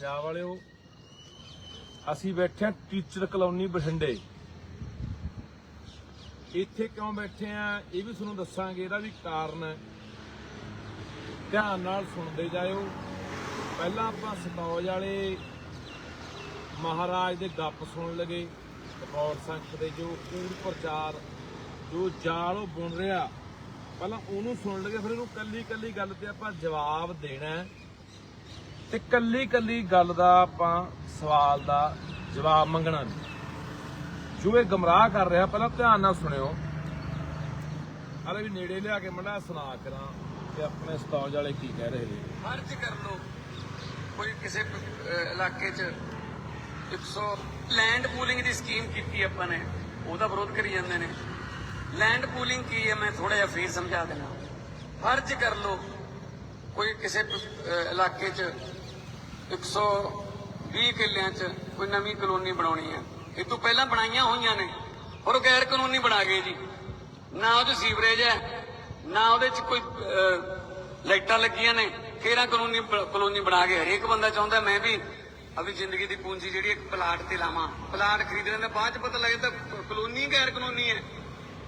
ਪੰਜਾਬ ਵਾਲਿਓ, ਅਸੀਂ ਬੈਠੇ ਹਾਂ ਟੀਚਰ ਕਲੋਨੀ ਬਠਿੰਡੇ। ਇੱਥੇ ਕਿਉਂ ਬੈਠੇ ਆ? ਇਹ ਵੀ ਤੁਹਾਨੂੰ ਦੱਸਾਂਗੇ, ਇਹਦਾ ਵੀ ਕਾਰਨ ਹੈ। ਧਿਆਨ ਨਾਲ ਸੁਣਦੇ ਜਾਇਓ। ਪਹਿਲਾਂ ਆਪਾਂ ਸਤੌਜ ਵਾਲੇ ਮਹਾਰਾਜ ਦੇ ਗੱਪ ਸੁਣ ਲਗੇ। ਕਪੌਰ ਸੰਖ ਦੇ ਜੋ ਕੂੜ ਪ੍ਰਚਾਰ, ਜੋ ਜਾਲ ਉਹ ਬੁਣ ਰਿਹਾ। ਪਹਿਲਾਂ ਉਹਨੂੰ ਸੁਣ ਲਗੇ, ਫਿਰ ਉਹਨੂੰ ਕੱਲੀ ਕੱਲੀ ਗੱਲ ਤੇ ਆਪਾਂ ਜਵਾਬ ਦੇਣਾ ਹੈ। ਤੇ ਕੱਲੀ ਕੱਲੀ ਗੱਲ ਦਾ ਆਪਾਂ ਸਵਾਲ ਦਾ ਜਵਾਬ ਮੰਗਣਾ ਨਹੀਂ। ਜੋ ਇਹ ਗਮਰਾਹ ਕਰ ਰਿਹਾ, ਪਹਿਲਾਂ ਧਿਆਨ ਨਾਲ ਸੁਣਿਓ। ਅਰੇ ਵੀ ਨੇੜੇ ਲਿਆ ਕੇ ਮੜਾ ਸੁਣਾ ਕਰਾਂ ਕਿ ਆਪਣੇ ਸਤੌਜ ਵਾਲੇ ਕੀ ਕਹਿ ਰਹੇ ਨੇ। ਫਰਜ਼ ਕਰ ਲਓ, ਕੋਈ ਕਿਸੇ ਇਲਾਕੇ 'ਚ 100 ਲੈਂਡ ਪੂਲਿੰਗ ਦੀ ਸਕੀਮ ਕੀਤੀ ਆਪਾਂ ਨੇ, ਉਹਦਾ ਵਿਰੋਧ ਕਰੀ ਜਾਂਦੇ ਨੇ। ਲੈਂਡ ਪੂਲਿੰਗ ਕੀ ਹੈ, ਮੈਂ ਥੋੜਾ ਜਿਹਾ ਫੇਰ ਸਮਝਾ ਦੇਣਾ ਫਰਜ਼ ਕਰ ਲੋ ਕੋਈ ਕਿਸੇ ਇਲਾਕੇ 'ਚ 120 ਕਿੱਲਿਆਂ 'ਚ ਕੋਈ ਨਵੀਂ ਕਲੋਨੀ ਬਣਾਉਣੀ ਹੈ। ਇਹ ਤੋਂ ਪਹਿਲਾਂ ਬਣਾਈਆਂ ਹੋਈਆਂ ਨੇ। ਔਰ ਉਹ ਗੈਰ ਕਾਨੂੰਨੀ ਬਣਾ ਗਏ ਜੀ। ਨਾ ਉਹਦੇ ਸੀਵਰੇਜ ਹੈ, ਨਾ ਉਹਦੇ 'ਚ ਕੋਈ ਲਾਈਟਾਂ ਲੱਗੀਆਂ ਨੇ। ਕਿਹੜਾ ਕਾਨੂੰਨੀ ਕਲੋਨੀ ਬਣਾ ਕੇ ਹਰੇਕ ਬੰਦਾ ਚਾਹੁੰਦਾ ਮੈਂ ਵੀ ਆਪਣੀ ਜ਼ਿੰਦਗੀ ਦੀ ਪੂੰਜੀ ਜਿਹੜੀ ਇੱਕ ਪਲਾਟ ਤੇ ਲਾਵਾਂ। ਪਲਾਟ ਖਰੀਦਣ ਦੇ ਬਾਅਦ ਚ ਪਤਾ ਲੱਗਦਾ ਕਲੋਨੀ ਗੈਰ ਕਾਨੂੰਨੀ ਹੈ।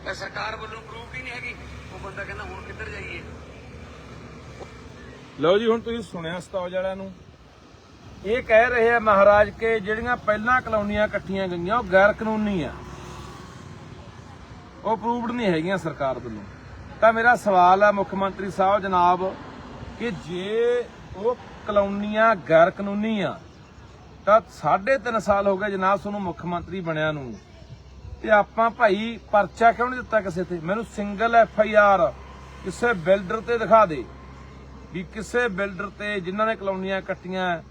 ਇਹ ਸਰਕਾਰ ਵੱਲੋਂ ਪ੍ਰੂਫ ਹੀ ਨਹੀਂ ਹੈਗੀ। ਉਹ ਬੰਦਾ ਕਹਿੰਦਾ ਹੁਣ ਕਿੱਧਰ ਜਾਈਏ? ਲਓ ਜੀ, ਹੁਣ ਤੁਸੀਂ ਸੁਣਿਆ ਸਤੌਜ ਵਾਲਿਆਂ ਨੂੰ। ਇਹ ਕਹਿ ਰਹੇ ਆ ਮਹਾਰਾਜ ਕੇ ਜਿਹੜੀਆਂ ਪਹਿਲਾਂ ਕਲੋਨੀਆਂ ਇਕੱਠੀਆਂ ਗਈਆਂ, ਉਹ ਗੈਰ ਕਾਨੂੰਨੀ ਆ। ਉਹ ਅਪਰੂਵਡ ਨਹੀਂ ਹੈਗੀਆਂ ਸਰਕਾਰ ਵੱਲੋਂ। ਤਾਂ ਮੇਰਾ ਸਵਾਲ ਹੈ ਮੁੱਖ ਮੰਤਰੀ ਸਾਹਿਬ ਜਨਾਬ, ਕਿ ਜੇ ਉਹ ਕਲੋਨੀਆਂ ਗੈਰ ਕਾਨੂੰਨੀ ਆ, ਤਾਂ 3.5 ਸਾਲ ਹੋ ਗਏ ਜਨਾਬ ਤੁਹਾਨੂੰ ਮੁੱਖ ਮੰਤਰੀ ਬਣਿਆ ਨੂੰ। ਤੇ ਆਪਾਂ ਭਾਈ ਪਰਚਾ ਕਿਉਂ ਨਹੀਂ ਦਿੱਤਾ ਕਿਸੇ ਤੇ? ਮੈਨੂੰ ਸਿੰਗਲ ਐਫ ਆਈ ਆਰ ਕਿਸੇ ਬਿਲਡਰ ਤੇ ਦਿਖਾ ਦੇ ਵੀ ਕਿਸੇ ਬਿਲਡਰ ਤੇ ਜਿਨ੍ਹਾਂ ਨੇ ਕਲੋਨੀਆਂ ਕੱਟੀਆਂ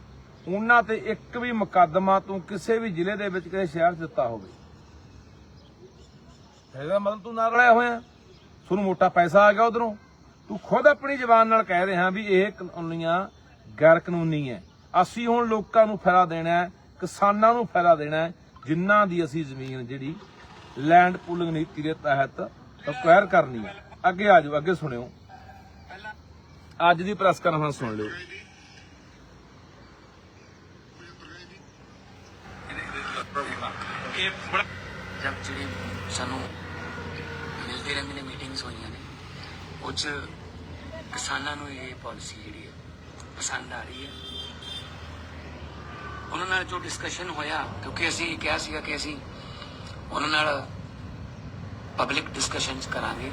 ਉਹਨਾਂ ਤੇ ਇੱਕ ਵੀ ਮੁਕੱਦਮਾ ਤੂੰ ਕਿਸੇ ਵੀ ਜ਼ਿਲ੍ਹੇ ਦੇ ਵਿੱਚ ਕਿਸੇ ਸ਼ਹਿਰ 'ਚ ਦਿੱਤਾ ਹੋਵੇ। ਇਹਦਾ ਮਤਲਬ ਤੂੰ ਨਾਲ ਰਲਿਆ ਹੋਇਆ। ਤੁਹਾਨੂੰ ਮੋਟਾ ਪੈਸਾ ਆ ਗਿਆ ਉਧਰੋਂ। ਤੂੰ ਖੁਦ ਆਪਣੀ ਜ਼ਬਾਨ ਨਾਲ ਕਹਿ ਰਿਹਾ ਵੀ ਇਹ ਕਲੋਨੀਆਂ ਗੈਰ ਕਾਨੂੰਨੀ ਹੈ ਅਸੀਂ ਹੁਣ ਲੋਕਾਂ ਨੂੰ ਫਾਇਦਾ ਦੇਣਾ ਹੈ ਕਿਸਾਨਾਂ ਨੂੰ ਫਾਇਦਾ ਦੇਣਾ ਹੈ ਜਿਨ੍ਹਾਂ ਦੀ ਅਸੀਂ ਜ਼ਮੀਨ ਜਿਹੜੀ ਲੈਂਡ ਪੂਲਿੰਗ ਨੀਤੀ ਦੇ ਤਹਿਤ ਅਕਵਾਇਰ ਕਰਨੀ ਹੈ ਅੱਗੇ ਆ ਜਾਓ, ਅੱਗੇ ਸੁਣਿਓ। ਅੱਜ ਦੀ ਪ੍ਰੈਸ ਕਾਨਫਰੰਸ ਸੁਣ ਲਿਓ। ਜਦ ਜਿਹੜੀ ਸਾਨੂੰ ਮਿਲਦੇ ਰਹਿੰਦੇ ਨੇ ਮੀਟਿੰਗਸ ਹੋਈਆਂ ਨੇ, ਉਹ 'ਚ ਕਿਸਾਨਾਂ ਨੂੰ ਇਹ ਪਾਲਿਸੀ ਜਿਹੜੀ ਹੈ, ਪਸੰਦ ਆ ਰਹੀ ਹੈ। ਉਹਨਾਂ ਨਾਲ ਜੋ ਡਿਸਕਸ਼ਨ ਹੋਇਆ, ਕਿਉਂਕਿ ਅਸੀਂ ਕਿਹਾ ਸੀਗਾ ਕਿ ਅਸੀਂ ਉਹਨਾਂ ਨਾਲ ਪਬਲਿਕ ਡਿਸਕਸ਼ਨਸ ਕਰਾਂਗੇ।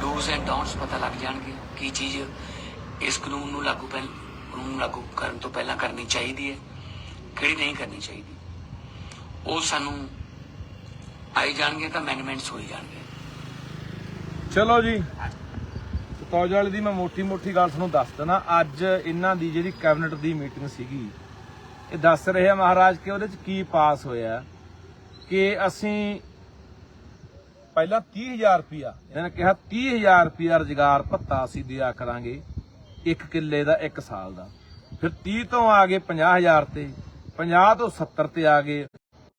ਡੂਸ ਐਂਡ ਡੋਂਟਸ ਪਤਾ ਲੱਗ ਜਾਣਗੇ ਕੀ ਚੀਜ਼ ਇਸ ਕਾਨੂੰਨ ਨੂੰ ਲਾਗੂ ਪਹਿਲ ਕਾਨੂੰਨ ਲਾਗੂ ਕਰਨ ਤੋਂ ਪਹਿਲਾਂ ਕਰਨੀ ਚਾਹੀਦੀ ਹੈ, ਕਿਹੜੀ ਨਹੀਂ ਕਰਨੀ ਚਾਹੀਦੀ। ਉਹ ਸਾਨੂੰ ਆਈ ਜਾਣਗੇ ਤਾਂ ਅਮੈਂਡਮੈਂਟਸ ਹੋਈ ਜਾਣਗੇ। ਚਲੋ ਜੀ। ਸਤੌਜ ਵਾਲੇ ਦੀ ਮੈਂ ਮੋਟੀ ਮੋਟੀ ਗੱਲ ਤੁਹਾਨੂੰ ਦੱਸ ਦਣਾ ਅੱਜ ਇਹਨਾਂ ਦੀ ਜਿਹੜੀ ਕੈਬਨਿਟ ਦੀ ਮੀਟਿੰਗ ਸੀਗੀ ਇਹ ਦੱਸ ਰਹੇ ਆ ਮਹਾਰਾਜ ਕਿ ਉਹਦੇ ਚ ਕੀ ਪਾਸ ਹੋਇਆ ਕਿ ਅਸੀਂ ਪਹਿਲਾਂ 30000 ਰੁਪਿਆ ਇਹਨਾਂ ਨੇ ਕਿਹਾ 30000 ਰੁਪਿਆ ਰੁਜ਼ਗਾਰ ਭੱਤਾ ਅਸੀਂ ਦਿਆ ਕਰਾਂਗੇ ਇੱਕ ਕਿੱਲੇ ਦਾ ਇੱਕ ਸਾਲ ਦਾ। ਫਿਰ 30 ਤੋਂ ਆ ਗਏ 50000 ਤੇ 50 ਤੋਂ 70 ਤੇ ਆ ਗਏ।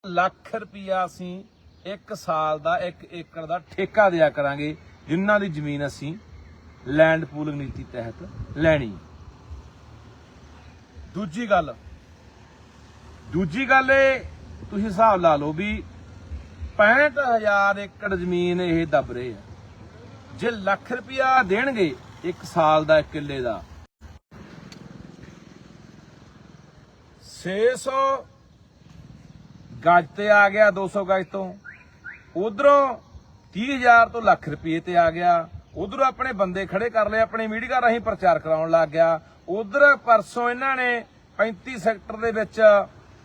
ਲੱਖ ਰੁਪਇਆ ਅਸੀਂ ਇੱਕ ਸਾਲ ਦਾ, ਇੱਕ ਏਕੜ ਦਾ ਠੇਕਾ ਦਿਆ ਕਰਾਂਗੇ, ਜਿਨ੍ਹਾਂ ਦੀ ਜ਼ਮੀਨ ਅਸੀਂ ਲੈਂਡ ਪੂਲਿੰਗ ਨੀਤੀ ਤਹਿਤ ਲੈਣੀ ਦੂਜੀ ਗੱਲ ਦੂਜੀ ਗੱਲ ਇਹ, ਤੁਸੀਂ ਹਿਸਾਬ ਲਾ ਲਓ ਵੀ 65000 ਏਕੜ ਜ਼ਮੀਨ ਇਹ ਦੱਬ ਰਹੇ ਆ। ਜੇ ਲੱਖ ਰੁਪਇਆ ਦੇਣਗੇ ਇੱਕ ਸਾਲ ਦਾ, ਇੱਕ ਕਿੱਲੇ ਦਾ 600 ਗਜ ਤੇ ਆ ਗਿਆ 200 ਗਜ ਤੋਂ। ਉਧਰੋਂ 30000 ਤੋਂ ਲੱਖ ਰੁਪਏ ਤੇ ਆ ਗਿਆ। ਉਧਰੋਂ ਆਪਣੇ ਬੰਦੇ ਖੜੇ ਕਰ ਲਏ, ਆਪਣੇ ਮੀਡੀਆ ਰਾਹੀਂ ਪ੍ਰਚਾਰ ਕਰਾਉਣ ਲੱਗ ਗਿਆ। ਉਧਰ ਪਰਸੋਂ ਇਹਨਾਂ ਨੇ 35 ਸੈਕਟਰ ਦੇ ਵਿੱਚ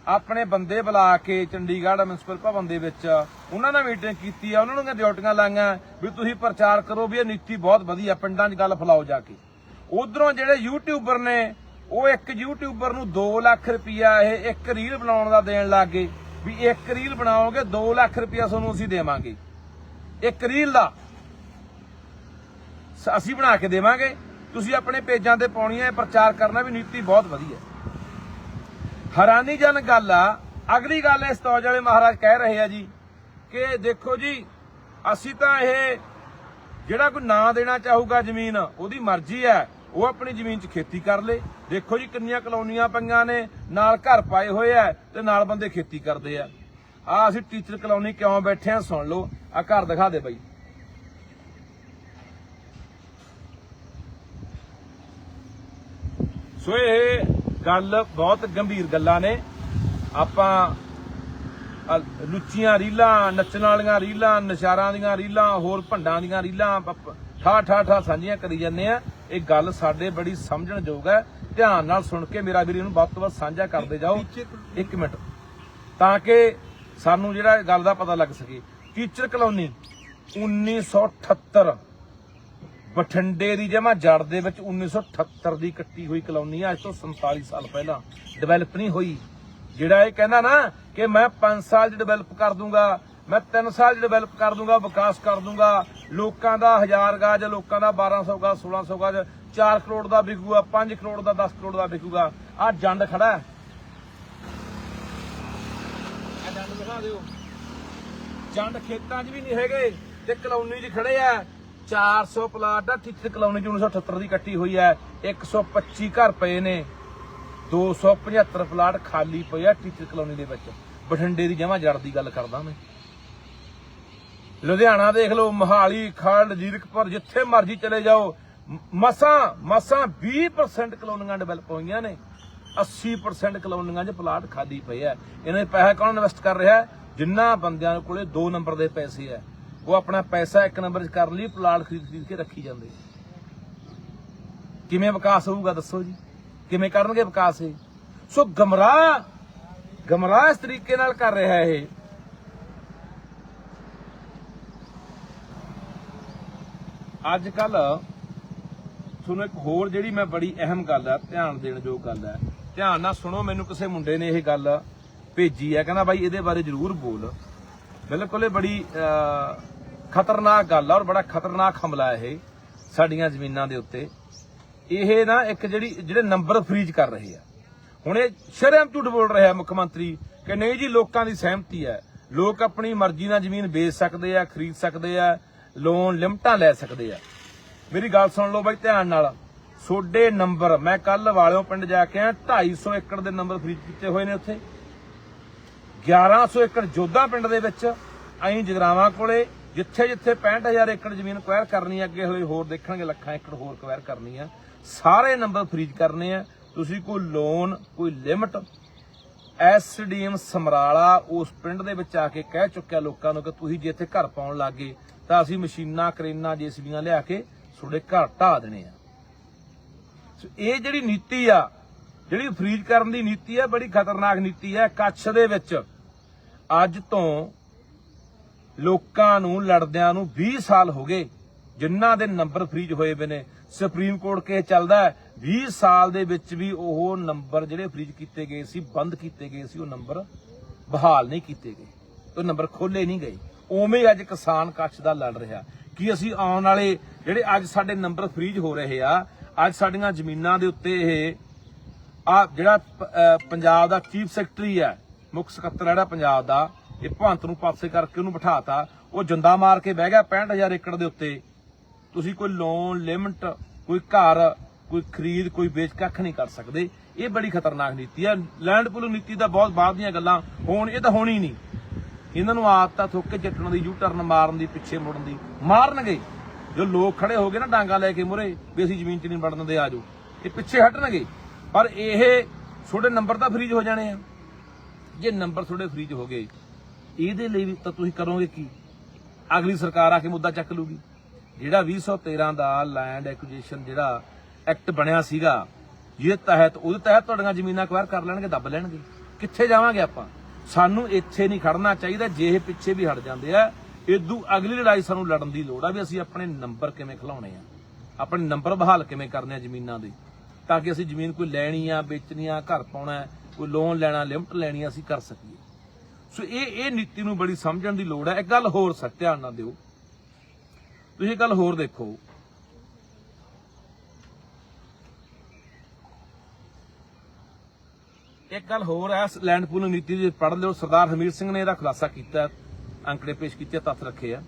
ਆਪਣੇ ਬੰਦੇ ਬੁਲਾ ਕੇ ਚੰਡੀਗੜ੍ਹ ਮਿਊਨਿਸਪਲ ਭਵਨ ਦੇ ਵਿੱਚ ਉਹਨਾਂ ਨਾਲ ਮੀਟਿੰਗ ਕੀਤੀ ਆ। ਉਹਨਾਂ ਨੂੰ ਡਿਊਟੀਆਂ ਲਾਈਆਂ ਵੀ ਤੁਸੀਂ ਪ੍ਰਚਾਰ ਕਰੋ ਵੀ ਇਹ ਨੀਤੀ ਬਹੁਤ ਵਧੀਆ, ਪਿੰਡਾਂ 'ਚ ਗੱਲ ਫੈਲਾਓ ਜਾ ਕੇ। ਉਧਰੋਂ ਜਿਹੜੇ ਯੂਟਿਊਬਰ ਨੇ, ਉਹ ਇੱਕ ਯੂਟਿਊਬਰ ਨੂੰ 2 ਲੱਖ ਰੁਪਇਆ ਇਹ ਇੱਕ ਰੀਲ ਬਣਾਉਣ ਦਾ ਦੇਣ ਲੱਗ ਗਏ। ਵੀ ਇੱਕ ਰੀਲ ਬਣਾਓਗੇ 2 ਲੱਖ ਰੁਪਇਆ ਤੁਹਾਨੂੰ ਅਸੀਂ ਦੇਵਾਂਗੇ। ਇੱਕ ਰੀਲ ਦਾ। ਅਸੀਂ ਬਣਾ ਕੇ ਦੇਵਾਂਗੇ। ਤੁਸੀਂ ਆਪਣੇ ਪੇਜਾਂ ਤੇ ਪਾਉਣੀ ਹੈ ਪ੍ਰਚਾਰ ਕਰਨਾ ਵੀ ਨੀਤੀ ਬਹੁਤ ਵਧੀਆ। ਹੈਰਾਨੀਜਨਕ ਗੱਲ ਆ। ਅਗਲੀ ਗੱਲ ਇਸ ਤੌਜ ਵਾਲੇ ਮਹਾਰਾਜ ਕਹਿ ਰਹੇ ਆ ਜੀ ਕਿ ਦੇਖੋ ਜੀ, ਅਸੀਂ ਤਾਂ ਇਹ ਜਿਹੜਾ ਕੋਈ ਨਾਂ ਦੇਣਾ ਚਾਹੂਗਾ ਜ਼ਮੀਨ, ਉਹਦੀ ਮਰਜ਼ੀ ਹੈ। ਉਹ ਆਪਣੀ ਜ਼ਮੀਨ 'ਚ ਖੇਤੀ ਕਰ ਲੇ। ਦੇਖੋ ਜੀ ਕਿੰਨੀਆਂ ਕਲੋਨੀਆਂ ਪਈਆਂ ਨੇ, ਨਾਲ ਘਰ ਪਾਏ ਹੋਏ ਆ ਤੇ ਨਾਲ ਬੰਦੇ ਖੇਤੀ ਕਰਦੇ ਆ। ਆ ਅਸੀਂ ਟੀਚਰ ਕਲੋਨੀ ਕਿਉਂ ਬੈਠੇ ਆ, ਸੁਣ ਲਓ। ਆ ਘਰ ਦਿਖਾ ਦੇ ਬਾਈ। ਸੋ ਇਹ ਗੱਲ ਬਹੁਤ ਗੰਭੀਰ ਗੱਲਾਂ ਨੇ। ਆਪਾਂ ਲੁੱਚੀਆਂ ਰੀਲਾਂ, ਨੱਚਣ ਵਾਲੀਆਂ ਰੀਲਾਂ ਨਸ਼ਾਰਾਂ ਦੀਆਂ ਰੀਲਾਂ, ਹੋਰ ਭੰਡਾਂ ਦੀਆਂ ਰੀਲਾਂ ਠਾ ਠਾ ਠਾ ਸਾਂਝੀਆਂ ਕਰੀ ਜਾਂਦੇ ਆ। ਇਹ ਗੱਲ ਸਾਡੇ ਬੜੀ ਸਮਝਣ ਯੋਗ ਹੈ। ਧਿਆਨ ਨਾਲ ਸੁਣ ਕੇ ਮੇਰਾ ਵੀਰ ਇਹਨੂੰ ਵੱਧ ਤੋਂ ਵੱਧ ਸਾਂਝਾ ਕਰਦੇ ਜਾਓ। ਇੱਕ ਮਿੰਟ। ਤਾਂ ਕਿ ਸਾਨੂੰ ਜਿਹੜਾ ਗੱਲ ਦਾ ਪਤਾ ਲੱਗ ਸਕੇ। ਟੀਚਰ ਕਲੋਨੀ 1978 ਬਠਿੰਡੇ ਦੀ ਜਮਾ ਜੜ ਦੇ ਵਿੱਚ 1978 ਦੀ ਕੱਟੀ ਹੋਈ ਕਲੋਨੀ ਆ। ਅੱਜ ਤੋਂ 47 ਸਾਲ ਪਹਿਲਾਂ ਡਿਵੈਲਪ ਨਹੀਂ ਹੋਈ। ਜਿਹੜਾ ਇਹ ਕਹਿੰਦਾ ਨਾ ਕਿ ਮੈਂ 5 ਸਾਲ 'ਚ ਡਿਵੈਲਪ ਕਰ ਦੂੰਗਾ। ਮੈਂ 3 ਸਾਲ ਡਿਵੈਲਪ ਕਰ ਦੂੰਗਾ, ਵਿਕਾਸ ਕਰ ਦੂੰਗਾ। ਲੋਕਾਂ ਦਾ 1000 ਗਾਜ, ਲੋਕਾਂ ਦਾ 1200 ਗਾਜ 1600 ਗਾਜ 4 ਕਰੋੜ ਦਾ ਵਿਕੂਗਾ 5 ਕਰੋੜ ਦਾ 10 ਕਰੋੜ ਦਾ ਵਿਕੂਗਾ। ਆ ਜੰਡ ਖੜਾ ਹੈ। ਆ ਜੰਡ ਦਿਖਾ ਦਿਓ। ਜੰਡ ਖੇਤਾਂ 'ਚ ਵੀ ਨਹੀਂ ਹੈਗੇ ਤੇ ਕਲੋਨੀ 'ਚ ਖੜੇ ਆ। 400 ਪਲਾਟ ਆ ਟੀਚਰ ਕਲੋਨੀ 'ਚ 1978 ਦੀ ਕੱਟੀ ਹੋਈ ਹੈ। 125 ਘਰ ਪਏ ਨੇ। 275 ਪਲਾਟ ਖਾਲੀ ਪਏ ਆ ਟੀਚਰ ਕਲੋਨੀ ਦੇ ਵਿੱਚ। ਬਠਿੰਡੇ ਦੀ ਜਮਾ ਜੜ ਦੀ ਗੱਲ ਕਰਦਾ ਮੈਂ। ਲੁਧਿਆਣਾ ਦੇਖ ਲਓ, ਮੋਹਾਲੀ ਖਰੜ ਜੀਰਕਪੁਰ, ਜਿੱਥੇ ਮਰਜ਼ੀ ਚਲੇ ਜਾਓ ਮਸਾਂ ਮਸਾਂ 20% ਕਲੋਨੀਆਂ ਡਿਵੈਲਪ ਹੋਈਆਂ ਨੇ। 80% ਕਲੋਨੀਆਂ 'ਚ ਪਲਾਟ ਖਾਲੀ ਪਏ ਆ। ਇਹਨਾਂ ਦੇ ਪੈਸਾ ਕੌਣ ਇਨਵੈਸਟ ਕਰ ਰਿਹਾ? ਹੈ? ਜਿਨ੍ਹਾਂ ਬੰਦਿਆਂ ਕੋਲੇ 2 ਨੰਬਰ ਦੇ ਪੈਸੇ ਆ। ਉਹ ਆਪਣਾ ਪੈਸਾ ਇੱਕ ਨੰਬਰ 'ਚ ਕਰਨ ਲਈ ਪਲਾਟ ਖਰੀਦ ਖਰੀਦ ਕੇ ਰੱਖੀ ਜਾਂਦੇ। ਕਿਵੇਂ ਵਿਕਾਸ ਹੋਊਗਾ ਦੱਸੋ ਜੀ? ਕਿਵੇਂ ਕਰਨਗੇ ਵਿਕਾਸ ਇਹ? ਸੋ ਗਮਰਾਹ ਗਮਰਾਹ ਇਸ ਤਰੀਕੇ ਨਾਲ ਕਰ ਰਿਹਾ ਇਹ। ਅੱਜ ਕੱਲ ਤੁਹਾਨੂੰ ਇੱਕ ਹੋਰ ਜਿਹੜੀ ਮੈਂ ਬੜੀ ਅਹਿਮ ਗੱਲ ਹੈ, ਧਿਆਨ ਦੇਣ ਯੋਗ ਗੱਲ ਹੈ। ਧਿਆਨ ਨਾਲ ਸੁਣੋ, ਮੈਨੂੰ ਕਿਸੇ ਮੁੰਡੇ ਨੇ ਇਹ ਗੱਲ ਭੇਜੀ ਹੈ, ਕਹਿੰਦਾ ਬਾਈ ਇਹਦੇ ਬਾਰੇ ਜ਼ਰੂਰ ਬੋਲ। ਬਿਲਕੁਲ ਇਹ ਬੜੀ ਖਤਰਨਾਕ ਗੱਲ ਆ ਔਰ ਬੜਾ ਖਤਰਨਾਕ ਹਮਲਾ ਇਹ ਸਾਡੀਆਂ ਜ਼ਮੀਨਾਂ ਦੇ ਉੱਤੇ। ਇਹ ਨਾ ਇੱਕ ਜਿਹੜੀ, ਜਿਹੜੇ ਨੰਬਰ ਫਰੀਜ਼ ਕਰ ਰਹੇ ਆ। ਹੁਣ ਇਹ ਸ਼ਰਮ ਝੂਠ ਬੋਲ ਰਿਹਾ ਮੁੱਖ ਮੰਤਰੀ ਕਿ ਨਹੀਂ ਜੀ, ਲੋਕਾਂ ਦੀ ਸਹਿਮਤੀ ਹੈ। ਲੋਕ ਆਪਣੀ ਮਰਜ਼ੀ ਨਾਲ ਜ਼ਮੀਨ ਵੇਚ ਸਕਦੇ ਆ, ਖਰੀਦ ਸਕਦੇ ਆ ਲੋਨ ਲਿਮਟਾਂ ਲੈ ਸਕਦੇ ਆ। ਮੇਰੀ ਗੱਲ ਸੁਣ ਲਓ ਬਾਈ ਧਿਆਨ ਨਾਲ। ਸੋਡੇ ਨੰਬਰ ਮੈਂ ਕੱਲ ਵਾਲਿਓ ਪਿੰਡ ਜਾ ਕੇ ਆਇਆ 250 ਏਕੜ ਦੇ ਨੰਬਰ ਫਰੀਜ਼ ਕੀਤੇ ਹੋਏ ਨੇ ਉੱਥੇ। 1100 ਏਕੜ ਜੋਧਾ ਪਿੰਡ ਦੇ ਵਿੱਚ ਐਂ ਜਗਰਾਵਾਂ ਕੋਲੇ ਜਿੱਥੇ ਜਿੱਥੇ 65000 ਏਕੜ ਜ਼ਮੀਨ ਕੁਐਰ ਕਰਨੀ ਆ, ਅੱਗੇ ਹੋਏ ਹੋਰ ਦੇਖਣਗੇ ਲੱਖਾਂ ਏਕੜ ਹੋਰ ਕੁਐਰ ਕਰਨੀ ਆ। ਸਾਰੇ ਨੰਬਰ ਫਰੀਜ਼ ਕਰਨੇ ਆ। ਤੁਸੀਂ ਕੋਈ ਲੋਨ ਕੋਈ ਲਿਮਟ ਐਸਡੀਐਮ ਸਮਰਾਲਾ ਉਸ ਪਿੰਡ ਦੇ ਵਿੱਚ ਆ ਕੇ ਕਹਿ ਚੁੱਕਿਆ ਲੋਕਾਂ ਨੂੰ ਕਿ ਤੁਸੀਂ ਜੇ ਇੱਥੇ ਘਰ ਪਾਉਣ ਲੱਗੇ ਤਾਂ ਅਸੀਂ ਮਸ਼ੀਨਾਂ, ਕਰੇਨਾਂ, ਜੇਸੀਬੀਆਂ ਲਿਆ ਕੇ ਤੁਹਾਡੇ ਘਰ ਢਾਹ ਦੇਣੇ ਆ। ਸੋ ਇਹ ਜਿਹੜੀ ਨੀਤੀ ਆ, ਜਿਹੜੀ ਫਰੀਜ਼ ਕਰਨ ਦੀ ਨੀਤੀ ਆ, ਬੜੀ ਖਤਰਨਾਕ ਨੀਤੀ ਹੈ ਕੱਛ ਦੇ ਵਿੱਚ ਅੱਜ ਤੋਂ ਲੋਕਾਂ ਨੂੰ, ਲੜਦਿਆਂ ਨੂੰ 20 ਸਾਲ ਹੋ ਗਏ ਜਿਨ੍ਹਾਂ ਦੇ ਨੰਬਰ ਫਰੀਜ਼ ਹੋਏ ਪਏ ਨੇ। ਸੁਪਰੀਮ ਕੋਰਟ ਕੇਸ ਚੱਲਦਾ ਹੈ। 20 ਸਾਲ ਦੇ ਵਿੱਚ ਵੀ ਉਹ ਨੰਬਰ ਜਿਹੜੇ ਫਰੀਜ਼ ਕੀਤੇ ਗਏ ਸੀ, ਬੰਦ ਕੀਤੇ ਗਏ ਸੀ, ਉਹ ਨੰਬਰ ਬਹਾਲ ਨਹੀਂ ਕੀਤੇ ਗਏ। ਉਹ ਨੰਬਰ ਖੋਲੇ ਨਹੀਂ ਗਏ। ਉਵੇਂ ਅੱਜ ਕਿਸਾਨ ਕੱਛ ਦਾ ਲੜ ਰਿਹਾ। ਕਿ ਅਸੀਂ ਆਉਣ ਵਾਲੇ ਜਿਹੜੇ ਅੱਜ ਸਾਡੇ ਨੰਬਰ ਫਰੀਜ਼ ਹੋ ਰਹੇ ਆ, ਅੱਜ ਸਾਡੀਆਂ ਜ਼ਮੀਨਾਂ ਦੇ ਉੱਤੇ ਇਹ ਆ ਜਿਹੜਾ ਪੰਜਾਬ ਦਾ ਚੀਫ ਸੈਕਟਰੀ ਹੈ ਮੁੱਖ ਸਕੱਤਰ ਜਿਹੜਾ ਪੰਜਾਬ ਦਾ, ਇਹ ਭੰਤ ਨੂੰ ਪਾਸੇ ਕਰਕੇ ਉਹਨੂੰ ਬਿਠਾਤਾ, ਉਹ ਜੰਦਾ ਮਾਰ ਕੇ ਬਹਿ ਗਿਆ 65000 ਏਕੜ ਦੇ ਉੱਤੇ। ਤੁਸੀਂ ਕੋਈ ਲੋਨ ਲਿਮਟ ਕੋਈ ਘਰ, ਕੋਈ ਖਰੀਦ, ਕੋਈ ਵੇਚ ਕੱਖ ਨਹੀਂ ਕਰ ਸਕਦੇ। ਇਹ ਬੜੀ ਖਤਰਨਾਕ ਨੀਤੀ ਹੈ ਲੈਂਡ ਪੂਲ ਨੀਤੀ ਦਾ ਬਹੁਤ ਬਾਅਦ ਦੀਆਂ ਗੱਲਾਂ, ਹੋਣ ਇਹ ਤਾਂ ਹੋਣੀ ਨਹੀਂ। ਇਹਨਾਂ ਨੂੰ ਆਦਤ ਆ ਥੁੱਕ ਕੇ ਚੱਟਣ ਦੀ ਯੂ ਟਰਨ ਮਾਰਨ ਦੀ, ਪਿੱਛੇ ਮੁੜਨ ਦੀ, ਮਾਰਨਗੇ। ਜੋ ਲੋਕ ਖੜੇ ਹੋ ਗਏ ਨਾ ਡਾਂਗਾ ਲੈ ਕੇ ਮੁਰੇ, ਵੀ ਅਸੀਂ ਜ਼ਮੀਨ 'ਚ ਨਹੀਂ ਵੜਨ ਦਿੰਦੇ ਆਜੋ ਇਹ ਪਿੱਛੇ ਹਟਣਗੇ। ਪਰ ਇਹ ਤੁਹਾਡੇ ਨੰਬਰ ਤਾਂ ਫਰੀਜ਼ ਹੋ ਜਾਣੇ ਆ। ਜੇ ਨੰਬਰ ਤੁਹਾਡੇ ਫਰੀਜ਼ ਹੋ ਗਏ, ਇਹਦੇ ਲਈ ਤਾਂ ਤੁਸੀਂ ਕਰੋਗੇ ਕੀ? ਅਗਲੀ ਸਰਕਾਰ ਆ ਕੇ ਮੁੱਦਾ ਚੱਕ ਲੂਗੀ। ਜਿਹੜਾ 2013 ਦਾ ਲੈਂਡ ਐਕੁਜੀਸ਼ਨ ਜਿਹੜਾ ਐਕਟ ਬਣਿਆ ਸੀਗਾ, ਜਿਹਦੇ ਤਹਿਤ, ਉਹਦੇ ਤਹਿਤ ਤੁਹਾਡੀਆਂ ਜ਼ਮੀਨਾਂ ਅਕਵਾਇਰ ਕਰ ਲੈਣਗੇ, ਦੱਬ ਲੈਣਗੇ। ਕਿੱਥੇ ਜਾਵਾਂਗੇ ਆਪਾਂ? ਸਾਨੂੰ ਇੱਥੇ ਨਹੀਂ ਖੜਨਾ ਚਾਹੀਦਾ, ਜੇ ਇਹ ਪਿੱਛੇ ਵੀ ਹਟ ਜਾਂਦੇ ਆ ਇਦੋਂ ਅਗਲੀ ਲੜਾਈ ਸਾਨੂੰ ਲੜਨ ਦੀ ਲੋੜ ਆ ਵੀ ਅਸੀਂ ਆਪਣੇ ਨੰਬਰ ਕਿਵੇਂ ਖਿਲਾਉਣੇ ਆ, ਆਪਣੇ ਨੰਬਰ ਬਹਾਲ ਕਿਵੇਂ ਕਰਨੇ ਆ ਜ਼ਮੀਨਾਂ ਦੇ, ਤਾਂ ਕਿ ਅਸੀਂ ਜ਼ਮੀਨ ਕੋਈ ਲੈਣੀ ਆ, ਵੇਚਣੀ ਆ, ਘਰ ਪਾਉਣਾ ਕੋਈ ਲੋਨ ਲੈਣਾ ਲਿਮਟ ਲੈਣੀ ਅਸੀਂ ਕਰ ਸਕੀਏ। ਸੋ ਇਹ ਇਹ ਨੀਤੀ ਨੂੰ ਬੜੀ ਸਮਝਣ ਦੀ ਲੋੜ ਹੈ ਇੱਕ ਗੱਲ ਹੋਰ ਸੱਚ ਧਿਆਨ ਨਾਲ ਦਿਓ। ਤੁਸੀਂ ਇੱਕ ਗੱਲ ਹੋਰ ਦੇਖੋ। ਇੱਕ ਗੱਲ ਹੋਰ ਹੈ ਲੈਂਡ ਪੂਲਿੰਗ ਨੀਤੀ ਜੇ ਪੜ੍ਹ ਲਿਓ, ਸਰਦਾਰ ਹਮੀਰ ਸਿੰਘ ਨੇ ਇਹਦਾ ਖੁਲਾਸਾ ਕੀਤਾ, ਅੰਕੜੇ ਪੇਸ਼ ਕੀਤੇ, ਤੱਥ ਰੱਖੇ ਆ।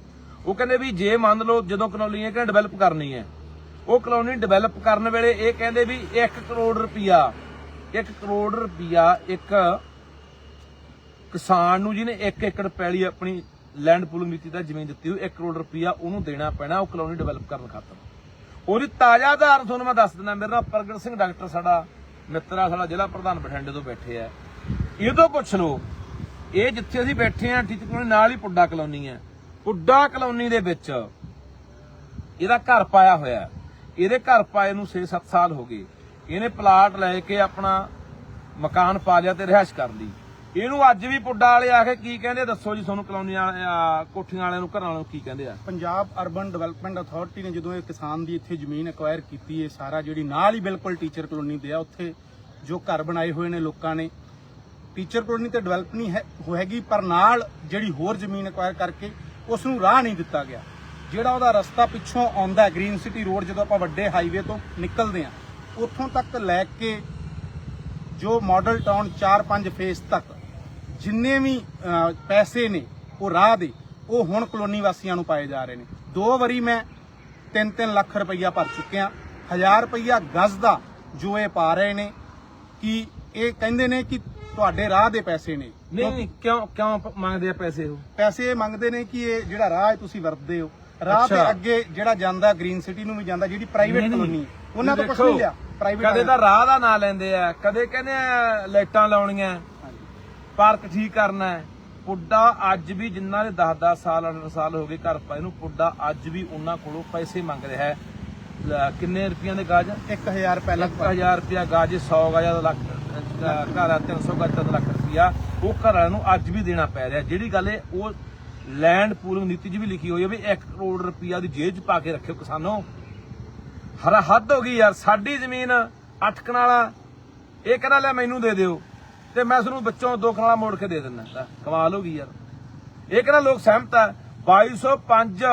ਉਹ ਕਹਿੰਦੇ ਵੀ ਜੇ ਮੰਨ ਲਓ ਜਦੋਂ ਕਨੌਲੀਆਂ ਕਿ ਡਿਵੈਲਪ ਕਰਨੀ ਹੈ ਉਹ ਕਲੋਨੀ ਡਿਵੈਲਪ ਕਰਨ ਵੇਲੇ ਇਹ ਕਹਿੰਦੇ ਵੀ 1 ਕਰੋੜ ਰੁਪਿਆ 1 ਕਰੋੜ ਰੁਪਿਆ ਇੱਕ ਕਿਸਾਨ ਨੂੰ ਜਿਹਨੇ 1 ਏਕੜ ਪੈਲੀ ਆਪਣੀ ਲੈਂਡ ਪੂਲਿੰਗ ਨੀਤੀ ਦਾ ਜ਼ਮੀਨ ਦਿੱਤੀ ਹੋਈ 1 ਕਰੋੜ ਰੁਪਿਆ ਉਹਨੂੰ ਦੇਣਾ ਪੈਣਾ, ਉਹ ਕਲੋਨੀ ਡਿਵੈਲਪ ਕਰਨ ਖਾਤਰ। ਉਹਦੀ ਤਾਜ਼ਾ ਆਧਾਰ ਤੁਹਾਨੂੰ ਮੈਂ ਦੱਸ ਦਿੰਦਾ, ਮੇਰੇ ਨਾਲ ਪ੍ਰਗਟ ਸਿੰਘ, ਡਾਕਟਰ ਸਾਡਾ ਮਿੱਤਰ ਸਾਡਾ ਜ਼ਿਲ੍ਹਾ ਪ੍ਰਧਾਨ ਬਠਿੰਡੇ ਤੋਂ ਬੈਠੇ ਆ। ਇਹ ਤੋਂ ਪੁੱਛ ਲਓ, ਇਹ ਜਿੱਥੇ ਅਸੀਂ ਬੈਠੇ ਆ, ਠੀਕ ਕਲੋਨੀ ਨਾਲ ਹੀ ਪੁੱਡਾ ਕਲੋਨੀ ਹੈ ਪੁੱਡਾ ਕਲੋਨੀ ਦੇ ਵਿੱਚ ਇਹਦਾ ਘਰ ਪਾਇਆ ਹੋਇਆ। ਇਹਦੇ ਘਰ ਪਾਏ ਨੂੰ 6-7 ਸਾਲ ਹੋ ਗਏ। ਇਹਨੇ ਪਲਾਟ ਲੈ ਕੇ ਆਪਣਾ ਮਕਾਨ ਪਾ ਲਿਆ ਤੇ ਰਿਹਾਇਸ਼ ਕਰ ਲਈ। ਇਹਨੂੰ ਅੱਜ ਵੀ ਪੁੱਡਾ ਵਾਲੇ ਆ ਕੇ ਕੀ ਕਹਿੰਦੇ ਦੱਸੋ ਜੀ ਤੁਹਾਨੂੰ ਕਲੋਨੀ ਵਾਲੇ ਕੋਠੀਆਂ ਵਾਲਿਆਂ ਨੂੰ, ਘਰਾਂ ਵਾਲਿਆਂ ਨੂੰ ਕੀ ਕਹਿੰਦੇ ਆ? ਪੰਜਾਬ ਅਰਬਨ ਡਿਵੈਲਪਮੈਂਟ ਅਥਾਰਟੀ ਨੇ ਜਦੋਂ ਇਹ ਕਿਸਾਨ ਦੀ ਇੱਥੇ ਜ਼ਮੀਨ ਐਕਵਾਇਰ ਕੀਤੀ ਹੈ ਸਾਰਾ ਜਿਹੜੀ ਨਾਲ ਹੀ ਬਿਲਕੁਲ ਟੀਚਰ ਕਲੋਨੀ ਦੇ ਆ, ਉੱਥੇ ਜੋ ਘਰ ਬਣਾਏ ਹੋਏ ਨੇ ਲੋਕਾਂ ਨੇ। ਟੀਚਰ ਕਲੋਨੀ ਤੇ ਡਿਵੈਲਪ ਨਹੀਂ ਹੈ, ਹੋਏਗੀ, ਪਰ ਨਾਲ ਜਿਹੜੀ ਹੋਰ ਜ਼ਮੀਨ ਐਕਵਾਇਰ ਕਰਕੇ ਉਸ ਨੂੰ ਰਾਹ ਨਹੀਂ ਦਿੱਤਾ ਗਿਆ। ਜਿਹੜਾ ਉਹਦਾ ਰਸਤਾ ਪਿੱਛੋਂ ਆਉਂਦਾ ਹੈ ਗ੍ਰੀਨ ਸਿਟੀ ਰੋਡ ਜਦੋਂ ਆਪਾਂ ਵੱਡੇ ਹਾਈਵੇ ਤੋਂ ਨਿਕਲਦੇ ਆ ਉੱਥੋਂ ਤੱਕ ਲੈ ਕੇ ਜੋ ਮਾਡਲ ਟਾਊਨ 4-5 ਫੇਸ ਤੱਕ ਜਿੰਨੇ ਵੀ ਪੈਸੇ ਨੇ ਉਹ ਰਾਹ ਦੇ ਉਹ ਹੁਣ ਕਲੋਨੀ ਵਾਸੀਆਂ ਨੂੰ ਪਾਏ ਜਾ ਰਹੇ ਨੇ। ਦੋ ਵਾਰੀ ਮੈਂ 3-3 ਲੱਖ ਰੁਪਈਆ ਭਰ ਚੁੱਕਿਆ। 1000 ਰੁਪਈਆ ਗਜ਼ ਦਾ ਜੋ ਇਹ ਪਾ ਰਹੇ ਨੇ ਕਿ ਇਹ ਕਹਿੰਦੇ ਨੇ ਕਿ ਤੁਹਾਡੇ ਰਾਹ ਦੇ ਪੈਸੇ ਨੇ। ਨਹੀਂ ਕਿਉਂ ਕਿਉਂ ਪ- ਮੰਗਦੇ ਆ ਪੈਸੇ ਉਹ? ਪੈਸੇ ਇਹ ਮੰਗਦੇ ਨੇ ਕਿ ਇਹ ਜਿਹੜਾ ਰਾਹ ਹੈ ਤੁਸੀਂ ਵਰਤਦੇ ਹੋ। ਰਾਹ ਦੇ। ਅੱਗੇ ਜਿਹੜਾ ਜਾਂਦਾ ਗ੍ਰੀਨ ਸਿਟੀ ਨੂੰ ਵੀ ਜਾਂਦਾ ਜਿਹੜੀ ਪ੍ਰਾਈਵੇਟ ਨਹੀਂ, ਨਹੀਂ। ਕਲੋਨੀ ਉਹਨਾਂ ਤੋਂ ਕੁਝ ਨਹੀਂ ਲਿਆ। ਪ੍ਰਾਈਵੇਟ ਕਦੇ ਤਾਂ। ਰਾਹ ਦਾ ਨਾਂ ਲੈਂਦੇ ਆ ਕਦੇ ਕਹਿੰਦੇ ਆ ਲਾਈਟਾਂ ਲਾਉਣੀਆਂ। ਪਾਰਕ ਠੀਕ ਕਰਨਾ ਹੈ। ਪੁੱਡਾ ਅੱਜ ਵੀ ਜਿਨ੍ਹਾਂ ਦੇ 10-10 ਸਾਲ 18 ਸਾਲ ਹੋ ਗਏ ਘਰ ਪਾਏ ਨੂੰ ਪੁੱਡਾ ਅੱਜ ਵੀ ਉਹਨਾਂ ਕੋਲੋਂ ਪੈਸੇ ਮੰਗ ਰਿਹਾ ਹੈ। ਲੈ, ਕਿੰਨੇ ਰੁਪਈਆਂ ਦੇ ਗਾਜ? 1000 ਰੁਪਏ ਲਗਭਗ 1000 ਰੁਪਿਆ ਗਾਜ 100 ਗਾਜ ਦਾ ਲੱਖ ਅਹ ਘਰ ਆ 300 ਗਾਜ ਦਾ ਲੱਖ ਰੁਪਿਆ ਉਹ ਘਰ ਵਾਲਿਆਂ ਨੂੰ ਅੱਜ ਵੀ ਦੇਣਾ ਪੈ ਰਿਹਾ। ਜਿਹੜੀ ਗੱਲ ਹੈ ਉਹ ਲੈਂਡ ਪੂਲਿੰਗ ਨੀਤੀ 'ਚ ਵੀ ਲਿਖੀ ਹੋਈ ਹੈ ਵੀ 1 ਕਰੋੜ ਰੁਪਿਆ ਦੀ ਜੇਬ 'ਚ ਪਾ ਕੇ ਰੱਖਿਓ ਕਿਸਾਨੋ। ਹਰਾ ਹੱਦ ਹੋ ਗਈ ਯਾਰ ਸਾਡੀ ਜ਼ਮੀਨ ਅੱਠ ਕਨਾਲਾ ਇਹ ਕਹਿੰਦਾ ਲੈ ਮੈਨੂੰ ਦੇ ਦਿਓ। ਤੇ ਮੈਂ ਤੁਹਾਨੂੰ ਬੱਚੋਂ ਦੋ ਕਨਾਲਾ ਮੋੜ ਕੇ ਦੇ ਦਿੰਦਾ। ਕਮਾਲ ਹੋ ਗਈ ਯਾਰ। ਇਹ ਕਹਿੰਦਾ ਲੋਕ ਸਹਿਮਤ ਆ? 2205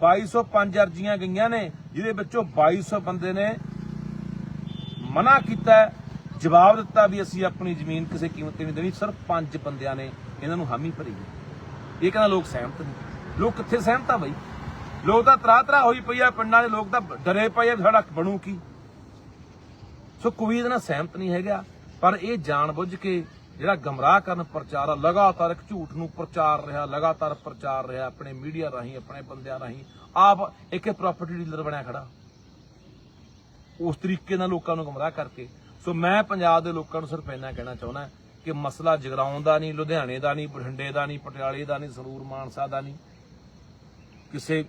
2205 ਅਰਜ਼ੀਆਂ ਗਈਆਂ ਨੇ, ਜਿਹਦੇ ਵਿੱਚੋਂ 2200 ਬੰਦੇ ਨੇ ਮਨਾ ਕੀਤਾ ਜਵਾਬ ਦਿੱਤਾ ਵੀ ਅਸੀਂ ਆਪਣੀ ਜ਼ਮੀਨ ਕਿਸੇ ਕੀਮਤ ਤੇ ਨਹੀਂ ਦੇਣੀ, ਸਿਰਫ ਪੰਜ ਬੰਦਿਆਂ ਨੇ ਇਹਨਾਂ ਨੂੰ ਹਾਮੀ ਭਰੀ ਹੈ। ਇਹ ਕਹਿੰਦਾ ਲੋਕ ਸਹਿਮਤ ਨਹੀਂ ਲੋਕ ਕਿੱਥੇ ਸਹਿਮਤ ਆ ਬਈ? ਲੋਕ ਤਾਂ ਤਰਾ ਤਰਾ ਹੋਈ ਪਈ ਆ, ਪਿੰਡਾਂ ਦੇ ਲੋਕ ਤਾਂ ਡਰੇ ਪਏ ਆ ਵੀ ਸਾਡਾ ਬਣੂ ਕੀ? ਸੋ ਕੋਈ ਇਹਦੇ ਨਾਲ ਸਹਿਮਤ ਨਹੀਂ ਹੈਗਾ। ਪਰ ਇਹ ਜਾਣਬੁੱਝ ਕੇ ਜਿਹੜਾ ਗਮਰਾਹ ਕਰਨ ਪ੍ਰਚਾਰ ਆ, ਲਗਾਤਾਰ ਇੱਕ ਝੂਠ ਨੂੰ ਪ੍ਰਚਾਰ ਰਿਹਾ, ਲਗਾਤਾਰ ਪ੍ਰਚਾਰ ਰਿਹਾ, ਆਪਣੇ ਮੀਡੀਆ ਰਾਹੀਂ, ਆਪਣੇ ਬੰਦਿਆਂ ਰਾਹੀਂ, ਆਪ ਇੱਕ ਪ੍ਰਾਪਰਟੀ ਡੀਲਰ ਬਣਿਆ ਖੜਾ। ਉਸ ਤਰੀਕੇ ਨਾਲ ਲੋਕਾਂ ਨੂੰ ਗਮਰਾਹ ਕਰਕੇ। ਸੋ ਮੈਂ ਪੰਜਾਬ ਦੇ ਲੋਕਾਂ ਨੂੰ ਸਿਰਫ ਇੰਨਾ ਕਹਿਣਾ ਚਾਹੁੰਦਾ ਕਿ ਮਸਲਾ ਜਗਰਾਉਂ ਦਾ ਨਹੀਂ, ਲੁਧਿਆਣੇ ਦਾ ਨਹੀਂ, ਬਠਿੰਡੇ ਦਾ ਨਹੀਂ, ਪਟਿਆਲੇ ਦਾ ਨਹੀਂ, ਸੰਗਰੂਰ, ਮਾਨਸਾ ਦਾ ਨਹੀਂ, ਕਿਸੇ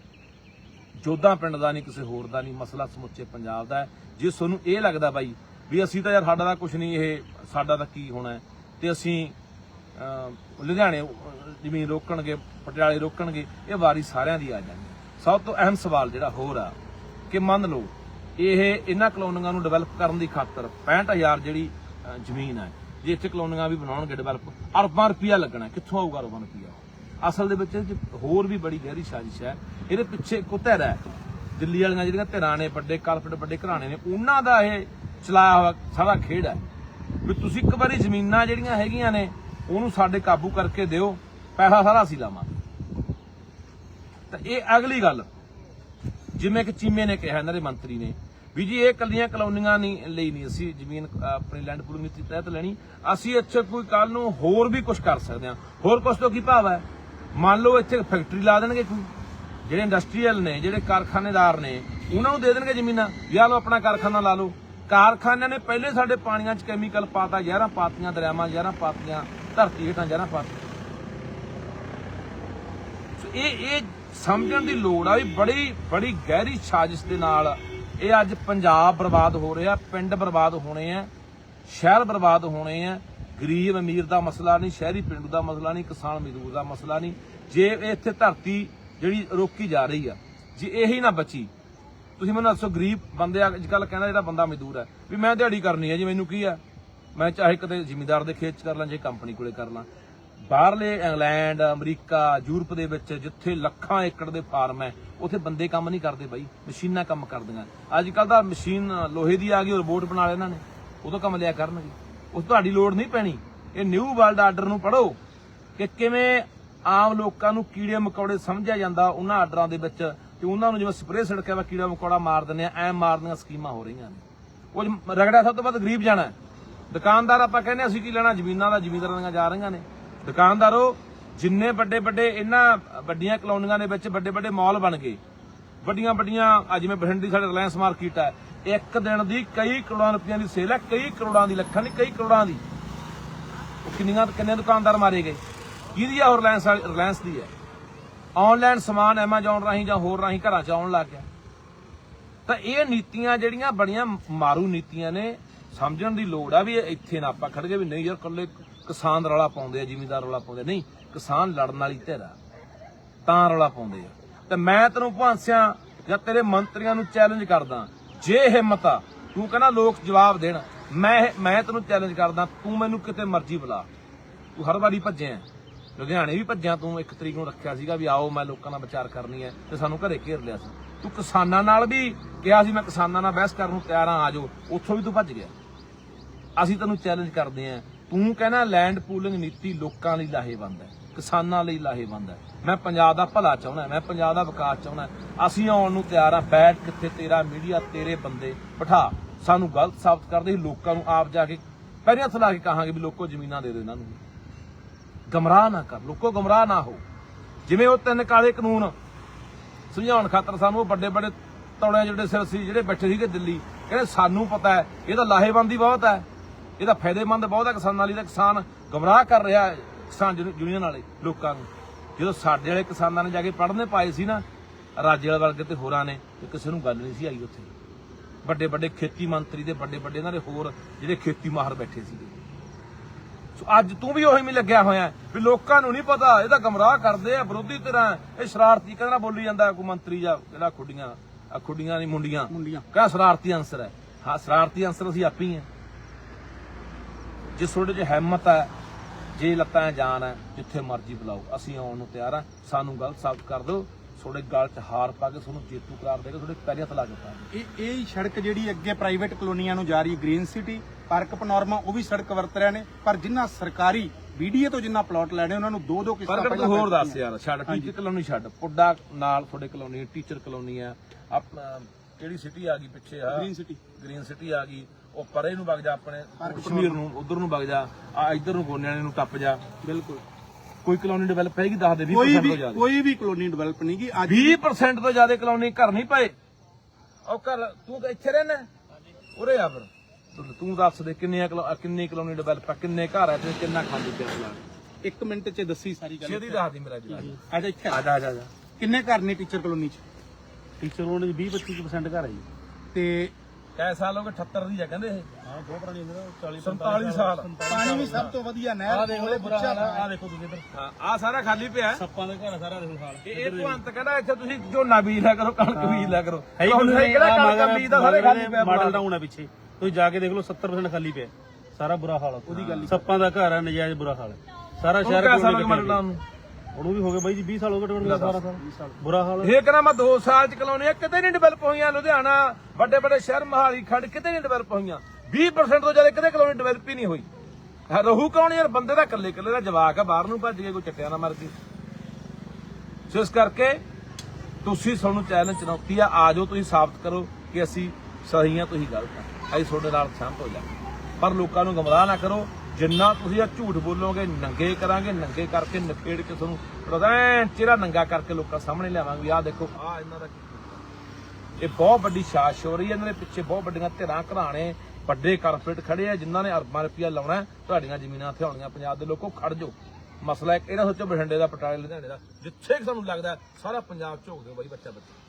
ਜੋਧਾ ਪਿੰਡ ਦਾ ਨਹੀਂ, ਕਿਸੇ ਹੋਰ ਦਾ ਨਹੀਂ, ਮਸਲਾ ਸਮੁੱਚੇ ਪੰਜਾਬ ਦਾ ਹੈ। ਜੇ ਤੁਹਾਨੂੰ ਇਹ ਲੱਗਦਾ ਬਾਈ ਵੀ ਅਸੀਂ ਤਾਂ ਯਾਰ ਸਾਡਾ ਤਾਂ ਕੁਝ ਨਹੀਂ, ਇਹ ਸਾਡਾ ਤਾਂ ਕੀ ਹੋਣਾ ਹੈ? ਤੇ ਅਸੀਂ ਲੁਧਿਆਣੇ ਜ਼ਮੀਨ ਰੋਕਣਗੇ, ਪਟਿਆਲੇ ਰੋਕਣਗੇ, ਇਹ ਵਾਰੀ ਸਾਰਿਆਂ ਦੀ ਆ ਜਾਣੀ ਸਭ ਤੋਂ ਅਹਿਮ ਸਵਾਲ ਜਿਹੜਾ ਹੋਰ ਆ ਕਿ ਮੰਨ ਲਓ, ਇਹ ਇਹਨਾਂ ਕਲੋਨੀਆਂ ਨੂੰ ਡਿਵੈਲਪ ਕਰਨ ਦੀ ਖਾਤਰ 65000 ਜਿਹੜੀ ਜ਼ਮੀਨ ਹੈ, ਜੇ ਇੱਥੇ ਕਲੋਨੀਆਂ ਵੀ ਬਣਾਉਣਗੇ ਡਿਵੈਲਪ ਅਰਬਾਂ ਰੁਪਈਆ ਲੱਗਣਾ ਕਿੱਥੋਂ ਆਊਗਾ ਅਰਬਾਂ ਰੁਪਈਆ? ਅਸਲ ਦੇ ਵਿੱਚ ਹੋਰ ਵੀ ਬੜੀ ਗਹਿਰੀ ਸਾਜ਼ਿਸ਼ ਹੈ। ਇਹਦੇ ਪਿੱਛੇ ਇੱਕ ਧਿਰ ਹੈ ਦਿੱਲੀ ਵਾਲੀਆਂ ਜਿਹੜੀਆਂ ਧਿਰਾਂ ਨੇ, ਵੱਡੇ ਕਾਰਪੋਰੇਟ ਵੱਡੇ ਘਰਾਣੇ ਨੇ, ਉਹਨਾਂ ਦਾ ਇਹ ਚਲਾਇਆ ਹੋਇਆ ਸਾਰਾ ਖੇਡ ਹੈ। ਵੀ ਤੁਸੀਂ ਇੱਕ ਵਾਰੀ ਜ਼ਮੀਨਾਂ ਜਿਹੜੀਆਂ ਹੈਗੀਆਂ ਨੇ, ਉਹਨੂੰ ਸਾਡੇ ਕਾਬੂ ਕਰਕੇ ਦਿਓ, ਪੈਸਾ ਸਾਰਾ ਅਸੀਂ ਲਾਵਾਂਗੇ। ਤਾਂ ਇਹ ਅਗਲੀ ਗੱਲ। ਜਿਵੇਂ ਕਿ ਚੀਮੇ ਨੇ ਕਿਹਾ ਇਹਨਾਂ ਦੇ ਮੰਤਰੀ ਨੇ, ਵੀ ਜੀ ਇਹ ਕੱਲੀਆਂ ਕਲੋਨੀਆਂ ਨਹੀਂ, ਲਈ ਨਹੀਂ ਅਸੀਂ ਜ਼ਮੀਨ ਆਪਣੀ ਲੈਂਡ ਪੂਲਿੰਗ ਨੀਤੀ ਤਹਿਤ ਲੈਣੀ। ਅਸੀਂ ਇੱਥੇ ਕੋਈ ਕੱਲ ਨੂੰ ਹੋਰ ਵੀ ਕੁਝ ਕਰ ਸਕਦੇ ਹਾਂ। ਹੋਰ ਕੁਝ ਤੋਂ ਕੀ ਭਾਵ ਹੈ? ਮੰਨ ਲਓ ਇੱਥੇ ਫੈਕਟਰੀ ਲਾ ਦੇਣਗੇ ਕੋਈ। ਜਿਹੜੇ ਇੰਡਸਟਰੀਅਲ ਨੇ, ਜਿਹੜੇ ਕਾਰਖਾਨੇਦਾਰ ਨੇ, ਉਹਨਾਂ ਨੂੰ ਦੇ ਦੇਣਗੇ ਜ਼ਮੀਨਾਂ। ਵੀ ਯਾ ਲਓ, ਆਪਣਾ ਕਾਰਖਾਨਾ ਲਾ ਲਓ। ਕਾਰਖਾਨਿਆਂ ਨੇ ਪਹਿਲੇ ਸਾਡੇ ਪਾਣੀਆਂ 'ਚ ਕੈਮੀਕਲ ਪਾਤਾ, ਜ਼ਹਿਰਾਂ ਪਾਤੀਆਂ, ਦਰਿਆਵਾਂ, ਜ਼ਹਿਰਾਂ ਪਾਤੀਆਂ, ਧਰਤੀ ਹੇਠਾਂ ਜ਼ਹਿਰਾਂ ਪਾਤੀਆਂ। ਸੋ ਇਹ ਇਹ ਸਮਝਣ ਦੀ ਲੋੜ ਆ ਵੀ ਬੜੀ ਬੜੀ ਗਹਿਰੀ ਸਾਜ਼ਿਸ਼ ਦੇ ਨਾਲ ਇਹ ਅੱਜ ਪੰਜਾਬ ਬਰਬਾਦ ਹੋ ਰਿਹਾ, ਪਿੰਡ ਬਰਬਾਦ ਹੋਣੇ ਆ, ਸ਼ਹਿਰ ਬਰਬਾਦ ਹੋਣੇ ਆ। ਗਰੀਬ ਅਮੀਰ ਦਾ ਮਸਲਾ ਨਹੀਂ, ਸ਼ਹਿਰੀ ਪਿੰਡੂ ਦਾ ਮਸਲਾ ਨਹੀਂ, ਕਿਸਾਨ ਮਜ਼ਦੂਰ ਦਾ ਮਸਲਾ ਨਹੀਂ। ਜੇ ਇੱਥੇ ਧਰਤੀ ਜਿਹੜੀ ਰੋਕੀ ਜਾ ਰਹੀ ਆ, ਜੇ ਇਹੀ ਨਾ ਬਚੀ ਤੁਸੀਂ ਮੈਨੂੰ ਦੱਸੋ, ਗਰੀਬ ਬੰਦੇ ਅੱਜ ਕੱਲ ਕਹਿੰਦਾ ਜਿਹੜਾ ਬੰਦਾ ਮਜ਼ਦੂਰ ਹੈ, ਵੀ ਮੈਂ ਦਿਹਾੜੀ ਕਰਨੀ ਹੈ ਜੀ, ਮੈਨੂੰ ਕੀ ਹੈ? ਮੈਂ ਚਾਹੇ ਕਦੇ ਜ਼ਿਮੀਂਦਾਰ ਦੇ ਖੇਤ ਚ ਕਰ ਲਾਂ ਜੇ ਕੰਪਨੀ ਕੋਲੇ ਕਰ ਲਾਂ। ਬਾਹਰਲੇ ਇੰਗਲੈਂਡ, ਅਮਰੀਕਾ, ਯੂਰਪ ਦੇ ਵਿੱਚ ਜਿੱਥੇ ਲੱਖਾਂ ਏਕੜ ਦੇ ਫਾਰਮ ਹੈ, ਉੱਥੇ ਬੰਦੇ ਕੰਮ ਨਹੀਂ ਕਰਦੇ ਬਾਈ, ਮਸ਼ੀਨਾਂ ਕੰਮ ਕਰਦੀਆਂ। ਅੱਜ ਕੱਲ ਤਾਂ ਮਸ਼ੀਨ ਲੋਹੇ ਦੀ ਆ ਗਈ ਰੋਬੋਟ ਬਣਾ ਲਏ ਇਹਨਾਂ ਨੇ, ਉਦੋਂ ਕੰਮ ਲਿਆ ਕਰਨਗੇ। ਉਸ ਤੁਹਾਡੀ ਲੋੜ ਨਹੀਂ ਪੈਣੀ। ਇਹ ਨਿਊ ਵਰਲਡ ਆਰਡਰ ਨੂੰ ਪੜੋ ਕਿ ਕਿਵੇਂ ਆਮ ਲੋਕਾਂ ਨੂੰ ਕੀੜੇ ਮਕੌੜੇ ਸਮਝਿਆ ਜਾਂਦਾ, ਉਹਨਾਂ ਆਰਡਰਾਂ ਦੇ ਵਿੱਚ ਤੇ ਉਹਨਾਂ ਨੂੰ ਜਿਵੇਂ ਸਪਰੇਅ ਛਿੜਕਿਆ ਵਾ ਕੀੜਾ ਮਕੌੜਾ ਮਾਰ ਦਿੰਦੇ ਆ ਐ ਮਾਰਦੀਆਂ ਸਕੀਮਾਂ ਹੋ ਰਹੀਆਂ ਨੇ। ਉਹ 'ਚ ਰਗੜਾ ਸਭ ਤੋਂ ਵੱਧ ਗਰੀਬ ਜਾਣਾ ਦੁਕਾਨਦਾਰ ਆਪਾਂ ਕਹਿੰਦੇ ਅਸੀਂ ਕੀ ਲੈਣਾ, ਜ਼ਮੀਨਾਂ ਦਾ ਜ਼ਮੀਨਦਾਰਾਂ ਦੀਆਂ ਜਾ ਰਹੀਆਂ ਨੇ। ਦੁਕਾਨਦਾਰੋ, ਜਿੰਨੇ ਵੱਡੇ ਵੱਡੇ ਇਹਨਾਂ ਵੱਡੀਆਂ ਕਲੋਨੀਆਂ ਦੇ ਵਿੱਚ ਵੱਡੇ ਵੱਡੇ ਮਾਲ ਬਣ ਗਏ। ਵੱਡੀਆਂ ਵੱਡੀਆਂ ਜਿਵੇਂ ਬਠਿੰਡੇ ਦੀ ਸਾਡੇ ਰਿਲਾਇੰਸ ਮਾਰਕੀਟ ਹੈ, ਇੱਕ ਦਿਨ ਦੀ ਕਈ ਕਰੋੜਾਂ ਰੁਪਈਆਂ ਦੀ ਸੇਲ ਹੈ, ਕਈ ਕਰੋੜਾਂ ਦੀ ਲੱਖਾਂ ਦੀ, ਕਈ ਕਰੋੜਾਂ ਦੀ। ਕਿੰਨੀਆਂ, ਕਿੰਨੇ ਦੁਕਾਨਦਾਰ ਮਾਰੇ ਗਏ? ਕਿਹਦੀ ਆ ਰਿਲਾਇੰਸ ਰਿਲਾਇੰਸ ਦੀ ਹੈ? ਆਨਲਾਈਨ ਸਮਾਨ ਐਮਾਜ਼ੋਨ ਰਾਹੀਂ ਜਾਂ ਹੋਰ ਰਾਹੀਂ ਘਰਾਂ 'ਚ ਆਉਣ ਲੱਗ ਗਿਆ। ਤਾਂ ਇਹ ਨੀਤੀਆਂ ਜਿਹੜੀਆਂ ਬੜੀਆਂ ਮਾਰੂ ਨੀਤੀਆਂ ਨੇ, ਸਮਝਣ ਦੀ ਲੋੜ ਆ ਵੀ ਇੱਥੇ ਨਾ ਆਪਾਂ ਖੜ ਗਏ ਵੀ ਨਹੀਂ ਯਾਰ ਕੱਲੇ ਕਿਸਾਨ ਰੌਲਾ ਪਾਉਂਦੇ ਆ, ਜ਼ਿਮੀਂਦਾਰ ਰੌਲਾ ਪਾਉਂਦੇ ਨਹੀਂ, ਕਿਸਾਨ ਲੜਨ ਵਾਲੀ ਧਿਰ ਤਾਂ ਰੌਲਾ ਪਾਉਂਦੇ ਆ। ਤੇ ਮੈਂ ਤੈਨੂੰ ਭਾਂਸਿਆਂ ਜਾਂ ਤੇਰੇ ਮੰਤਰੀਆਂ ਨੂੰ ਚੈਲੰਜ ਕਰਦਾ, ਜੇ ਹਿੰਮਤ ਆ, ਤੂੰ ਕਹਿੰਦਾ ਲੋਕ ਜਵਾਬ ਦੇਣ, ਮੈਂ ਮੈਂ ਤੈਨੂੰ ਚੈਲੰਜ ਕਰਦਾ, ਤੂੰ ਮੈਨੂੰ ਕਿਤੇ ਮਰਜ਼ੀ ਬੁਲਾ। ਤੂੰ ਹਰ ਵਾਰੀ ਭੱਜਿਆ। ਲੁਧਿਆਣੇ ਵੀ ਭੱਜਿਆ, ਤੂੰ ਇੱਕ ਤਰੀਕ ਨੂੰ ਰੱਖਿਆ ਸੀਗਾ ਵੀ ਆਓ, ਮੈਂ ਲੋਕਾਂ ਨਾਲ ਵਿਚਾਰ ਕਰਨੀ ਹੈ ਤੇ ਸਾਨੂੰ ਘਰੇ ਘੇਰ ਲਿਆ ਸੀ। ਤੂੰ ਕਿਸਾਨਾਂ ਨਾਲ ਵੀ ਕਿਹਾ ਸੀ, ਮੈਂ ਕਿਸਾਨਾਂ ਨਾਲ ਬਹਿਸ ਕਰਨ ਨੂੰ ਤਿਆਰ ਹਾਂ ਆਜੋ ਉੱਥੋਂ ਵੀ ਤੂੰ ਭੱਜ ਗਿਆ। ਅਸੀਂ ਤੈਨੂੰ ਚੈਲੰਜ ਕਰਦੇ ਆਂ ਤੂੰ ਕਹਿੰਦਾ ਲੈਂਡ ਪੂਲਿੰਗ ਨੀਤੀ ਲੋਕਾਂ ਲਈ ਲਾਹੇਵੰਦ ਹੈ, ਕਿਸਾਨਾਂ ਲਈ ਲਾਹੇਵੰਦ ਹੈ। ਮੈਂ ਪੰਜਾਬ ਦਾ ਭਲਾ ਚਾਹੁੰਦਾ, ਮੈਂ ਪੰਜਾਬ ਦਾ ਵਿਕਾਸ ਚਾਹੁੰਦਾ। ਅਸੀਂ ਆਉਣ ਨੂੰ ਤਿਆਰ ਆ ਬੈਠ ਕਿੱਥੇ ਤੇਰਾ ਮੀਡੀਆ ਤੇਰੇ ਬੰਦੇ। ਬਿਠਾ, ਸਾਨੂੰ ਗਲਤ ਸਾਬਤ ਕਰਦੇ ਸੀ ਲੋਕਾਂ ਨੂੰ ਆਪ ਜਾ ਕੇ ਪਹਿਲੇ ਹੱਥ ਲਾ ਕੇ ਕਹਾਂਗੇ ਵੀ ਲੋਕੋ ਜ਼ਮੀਨਾਂ ਦੇ ਦਿਓ ਇਹਨਾਂ ਨੂੰ। ਗਮਰਾਹ ਨਾ ਕਰ, ਲੋਕੋ ਗਮਰਾਹ ਨਾ ਹੋ। ਜਿਵੇਂ ਉਹ ਤਿੰਨ ਕਾਲੇ ਕਾਨੂੰਨ ਸਮਝਾਉਣ ਖਾਤਰ ਸਾਨੂੰ ਉਹ ਵੱਡੇ ਵੱਡੇ ਤੌੜਿਆਂ ਜਿਹੜੇ ਸਿਰ ਸੀ, ਜਿਹੜੇ ਬੈਠੇ ਸੀਗੇ ਦਿੱਲੀ, ਕਹਿੰਦੇ ਸਾਨੂੰ ਪਤਾ ਹੈ ਇਹਦਾ ਲਾਹੇਵੰਦੀ ਬਹੁਤ ਹੈ। ਇਹਦਾ ਫਾਇਦੇਮੰਦ ਬਹੁਤ ਹੈ ਕਿਸਾਨਾਂ ਲਈ, ਤਾਂ ਕਿਸਾਨ ਗਮਰਾਹ ਕਰ ਰਿਹਾ ਕਿਸਾਨ ਯੂਨੀ- ਯੂਨੀਅਨ ਵਾਲੇ ਲੋਕਾਂ ਨੂੰ। ਜਦੋਂ ਸਾਡੇ ਵਾਲੇ ਕਿਸਾਨਾਂ ਨੇ ਜਾ ਕੇ ਪੜ੍ਹਨੇ ਪਾਏ ਸੀ ਨਾ, ਰਾਜੇ ਵਾਲੇ ਵਰਗੇ ਤੇ ਹੋਰਾਂ ਨੇ, ਤੇ ਕਿਸੇ ਨੂੰ ਗੱਲ ਨਹੀਂ ਸੀ ਆਈ ਉੱਥੇ। ਵੱਡੇ ਵੱਡੇ ਖੇਤੀ ਮੰਤਰੀ ਦੇ ਵੱਡੇ ਵੱਡੇ ਇਹਨਾਂ ਦੇ ਹੋਰ ਜਿਹੜੇ ਖੇਤੀ ਮਾਹਰ ਬੈਠੇ ਸੀਗੇ। ਸੋ ਅੱਜ ਤੂੰ ਵੀ ਉਹੀ ਮੀ ਲੱਗਿਆ ਹੋਇਆ ਵੀ ਲੋਕਾਂ ਨੂੰ ਨਹੀਂ ਪਤਾ ਇਹ ਤਾਂ ਗਮਰਾਹ ਕਰਦੇ ਆ ਵਿਰੋਧੀ ਤਰ੍ਹਾਂ ਇਹ ਸ਼ਰਾਰਤੀ ਕਹਿੰਦਾ ਬੋਲੀ ਜਾਂਦਾ? ਕੋਈ ਮੰਤਰੀ ਜਾਂ ਜਿਹੜਾ ਖੁੱਡੀਆਂ ਆ ਖੁੱਡੀਆਂ ਨਹੀਂ ਮੁੰਡੀਆਂ। ਮੁੰਡੀਆਂ। ਕਾ ਸ਼ਰਾਰਤੀ ਅੰਸਰ ਹੈ? ਹਾਂ ਸ਼ਰਾਰਤੀ ਅੰਸਰ ਅਸੀਂ ਆਪੇ ਹੀ ਆ ਜੇ ਤੁਹਾਡੇ 'ਚ ਹਿੰਮਤ ਹੈ ਜੇ ਲੱਤਾਂ ਜਾਨ ਹੈ ਜਿੱਥੇ ਮਰਜ਼ੀ ਬੁਲਾਓ। ਅਸੀਂ ਆਉਣ ਨੂੰ ਤਿਆਰ ਆ ਸਾਨੂੰ ਗਲਤ ਸਾਬਤ ਕਰ ਦਿਓ। ਤੁਹਾਡੇ ਗਲ 'ਚ ਹਾਰ ਪਾ ਕੇ ਤੁਹਾਨੂੰ ਜੇਤੂ ਕਰਾਰ ਦੇ ਕੇ ਤੁਹਾਡੇ ਪੈਰੀਂ ਹੱਥ ਲਾ ਕੇ ਇਹ ਇਹ ਹੀ ਸੜਕ ਜਿਹੜੀ ਅੱਗੇ ਪ੍ਰਾਈਵੇਟ ਕਲੋਨੀਆਂ ਨੂੰ ਜਾ ਰਹੀ ਗ੍ਰੀਨ ਸਿਟੀ ਪਾਰਕ ਪਨੋਰਮਾ ਉਹ ਵੀ ਸੜਕ ਵਰਤ ਰਹੇ ਨੇ। ਪਰ ਜਿੰਨਾ ਸਰਕਾਰੀ ਬੀਡੀਏ ਤੋਂ ਜਿੰਨਾ ਪਲਾਟ ਲੈਣੇ ਉਹਨਾਂ ਨੂੰ ਦੋ ਦੋ ਕਿਸ਼ਤਾਂ ਪਰ ਪਹਿਲਾਂ ਹੋਰ ਦੱਸ ਯਾਰ ਛੱਡ ਟੀਚਰ ਕਲੋਨੀ ਛੱਡ। ਪੁੱਡਾ ਨਾਲ ਤੁਹਾਡੇ ਕਲੋਨੀ ਟੀਚਰ ਕਲੋਨੀ ਆ। ਆਪਣਾ ਕਿਹੜੀ ਸਿਟੀ ਆ ਗਈ ਪਿੱਛੇ? ਆ ਗ੍ਰੀਨ ਸਿਟੀ ਗ੍ਰੀਨ ਸਿਟੀ ਆ ਗਈ। ਉਹ ਪਰੇ ਨੂੰ ਵਗ ਜਾ ਆਪਣੇ। ਕਸ਼ਮੀਰ ਨੂੰ ਉਧਰ ਨੂੰ ਵਗ ਜਾ। ਆ ਇੱਧਰ ਨੂੰ ਗੋਨਿਆਣੇ ਨੂੰ ਟੱਪ ਜਾ। ਬਿਲਕੁਲ। ਕੋਈ ਕਲੋਨੀ ਡਿਵੈਲਪ ਹੈਗੀ ਦੱਸ ਦੇ 20% ਕੋਈ ਤੋਂ ਵੀ ਜ਼ਿਆਦਾ। ਕੋਈ ਵੀ ਕਲੋਨੀ ਡਿਵੈਲਪ ਨਹੀਂ ਗੀ ਅੱਜ 20% ਤੋਂ ਜ਼ਿਆਦਾ ਕਲੋਨੀ ਘਰ ਨਹੀਂ ਪਏ। ਉਹ ਘਰ ਤੂੰ ਇੱਥੇ ਰਹਿਣਾ। ਉਰੇ ਆ ਫਿਰ। ਤੂੰ- ਦੱਸ ਦੇ ਕਿੰਨੇ ਕਿੰਨੀ ਕਲੋਨੀ ਡਿਵੈਲਪ ਆ ਕਿੰਨੇ ਘਰ ਆ ਤੇ ਕਿੰਨਾ ਖਾਲੀ ਪਿਆ ਫਲਾਣ ਇੱਕ ਮਿੰਟ 'ਚ ਦੱਸੀ ਸਾਰੀ ਗੱਲ ਛੇਦੀ ਦੱਸ ਦੀ ਮੇਰਾ ਜੀ ਅੱਜ ਇੱਥੇ। ਆ ਜਾ ਆ ਜਾ ਆ ਜਾ। ਕਿੰਨੇ ਘਰ ਨੇ ਟੀਚਰ ਕਲੋਨੀ 'ਚ? ਟੀਚਰ ਰੋਡ 20 25% ਘਰ ਹੈ ਜੀ। ਤੇ ਕੈ ਸਾਲ ਹੋ ਗਏ 78 ਦੀ ਆ ਕਹਿੰਦੇ ਇਹ। ਹਾਂ ਬਹੁਤ ਪੁਰਾਣੀ ਹੈ 40 47 ਸਾਲ ਪਾਣੀ ਵੀ ਸਭ ਤੋਂ ਵਧੀਆ ਨਹਿਰ ਆ ਦੇਖ ਲਓ ਬੁਰਾ ਹਾਲ ਆ ਦੇਖੋ ਤੁਸੀਂ ਇੱਧਰ। ਹਾਂ ਆ ਸਾਰਾ ਖਾਲੀ ਪਿਆ। ਸੱਪਾਂ ਦਾ ਘਰ ਆ ਸਾਰਾ ਦੇਖੋ ਹਾਲ ਇਹ ਇਹ ਭਗਵੰਤ ਕਹਿੰਦਾ ਇੱਥੇ ਤੁਸੀਂ ਝੋਨਾ ਬੀਜ ਲਿਆ ਕਰੋ ਕਣਕ ਬੀਜ ਲਿਆ ਕਰੋ। ਹੈ ਹੀ ਹੁਣ ਨਹੀਂ ਕਿਹੜਾ ਕਣਕ ਬੀਜ ਦਾ ਸਾਰੇ ਖਾਲੀ ਪਿਆ ਮਾਡਲ ਟਾਊਨ ਹੈ ਪਿੱਛੇ। ਤੁਸੀਂ ਜਾ ਕੇ ਦੇਖ ਲਓ 70% ਖਾਲੀ ਪਿਆ। ਸਾਰਾ ਬੁਰਾ ਹਾਲ ਉਹਦੀ ਗੱਲ ਸੱਪਾਂ ਦਾ ਘਰ ਆ ਨਜਾਇਜ਼ ਬੁਰਾ ਹਾਲ ਸਾਰਾ ਸ਼ਹਿਰ ਕੋਲ ਹੋ ਗਏ ਮਰਡਾਂ ਨੂੰ ਉਹਨੂੰ ਵੀ ਹੋ ਗਏ ਬਾਈ ਜੀ 20 ਸਾਲ ਹੋ ਗਏ ਟੋਟਲ ਸਾਰਾ ਸਾਲ। ਬੁਰਾ ਹਾਲ ਹੈ। ਇਹ ਕਹਿੰਦਾ ਮੈਂ 2 ਸਾਲ ਚ ਕਲੋਨੀਆਂ ਕਿਤੇ ਨਹੀਂ ਡਿਵੈਲਪ ਹੋਈਆਂ ਲੁਧਿਆਣਾ ਵੱਡੇ ਵੱਡੇ ਸ਼ਹਿਰ ਮਹਾਲੀ ਖੰਡ ਕਿਤੇ ਨਹੀਂ ਡਿਵੈਲਪ ਹੋਈਆਂ। 20% ਤੋਂ ਜ਼ਿਆਦਾ ਕਿਤੇ ਕਲੋਨੀ ਡਿਵੈਲਪ ਹੀ ਨਹੀਂ ਹੋਈ। ਰਹੂ ਕੌਣ ਯਾਰ? ਬੰਦੇ ਦਾ ਇਕੱਲੇ ਇਕੱਲੇ ਦਾ ਜਵਾਕ ਆ ਬਾਹਰ ਨੂੰ ਭੱਜ ਕੇ ਕੋਈ ਚੱਟਿਆ ਨਾ ਮਰ ਕੇ ਸੋ ਇਸ ਕਰਕੇ ਤੁਸੀਂ ਸਾਨੂੰ ਚੈਲੰਜ ਚੁਣੌਤੀ ਆ ਆ ਜਾਓ ਤੁਸੀਂ ਸਾਬਤ ਕਰੋ ਕਿ ਅਸੀਂ ਸਹੀ ਆ ਤੁਸੀਂ ਗਲਤ ਆ। ਅਸੀਂ ਤੁਹਾਡੇ ਨਾਲ ਸਹਿਮਤ ਹੋ ਜਾਵਾਂਗੇ। ਪਰ ਲੋਕਾਂ ਨੂੰ ਗਮਰਾਹ ਨਾ ਕਰੋ ਜਿੰਨਾ ਤੁਸੀਂ ਇਹ ਝੂਠ ਬੋਲੋਗੇ, ਨੰਗੇ ਕਰਾਂਗੇ, ਨੰਗੇ ਕਰਕੇ ਨਪੇੜ ਕੇ ਤੁਹਾਨੂੰ ਪਤਾ ਚਿਹਰਾ ਨੰਗਾ ਕਰਕੇ ਲੋਕਾਂ ਸਾਹਮਣੇ ਲਿਆਵਾਂਗੇ ਵੀ ਦੇਖੋ, ਆਹ ਇਹਨਾਂ ਦਾ ਇਹ ਬਹੁਤ ਵੱਡੀ ਸਾਜ਼ਿਸ਼ ਹੋ ਰਹੀ ਹੈ, ਇਹਨਾਂ ਦੇ ਪਿੱਛੇ ਬਹੁਤ ਵੱਡੀਆਂ ਧਿਰਾਂ ਘਰਾਣੇ, ਵੱਡੇ ਕਾਰਪੋਰੇਟ ਖੜੇ ਆ, ਜਿਨ੍ਹਾਂ ਨੇ ਅਰਬਾਂ ਰੁਪਇਆ ਲਾਉਣਾ ਤੁਹਾਡੀਆਂ ਜ਼ਮੀਨਾਂ ਇੱਥੇ ਆਉਣੀਆਂ ਪੰਜਾਬ ਦੇ ਲੋਕੋ, ਖੜ ਜਾਓ। ਮਸਲਾ ਇੱਕ, ਇਹਨਾਂ ਸੋਚੋ ਬਠਿੰਡੇ ਦਾ ਪਟਾਲੇ ਲੁਧਿਆਣੇ ਦਾ, ਜਿੱਥੇ ਸਾਨੂੰ ਲੱਗਦਾ ਸਾਰਾ ਪੰਜਾਬ ਝੋਕ ਦਿਓ ਬਾਈ ਬੱਚਾ ਬੱਚਾ